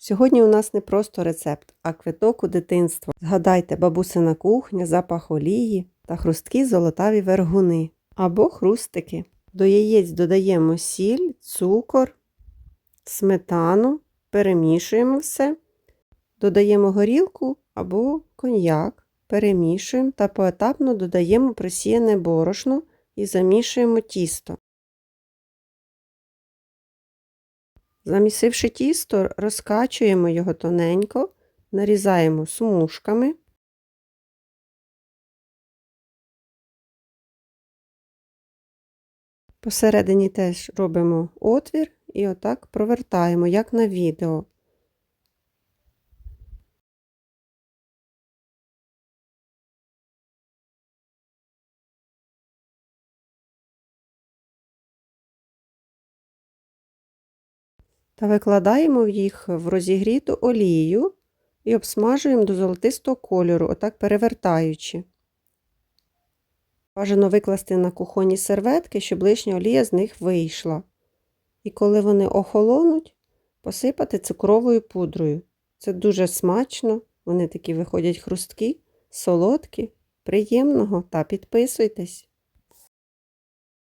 Сьогодні у нас не просто рецепт, а квиток у дитинство. Згадайте бабусина кухня, запах олії та хрусткі золотаві вергуни або хрустики. До яєць додаємо сіль, цукор, сметану, перемішуємо все, додаємо горілку або коньяк, перемішуємо та поетапно додаємо просіяне борошно і замішуємо тісто. Замісивши тісто, розкачуємо його тоненько, нарізаємо смужками. Посередині теж робимо отвір і отак провертаємо, як на відео. Та викладаємо їх в розігріту олію і обсмажуємо до золотистого кольору, отак перевертаючи. Бажано викласти на кухонні серветки, щоб лишня олія з них вийшла. І коли вони охолонуть, посипати цукровою пудрою. Це дуже смачно, вони такі виходять хрусткі, солодкі, приємного та підписуйтесь.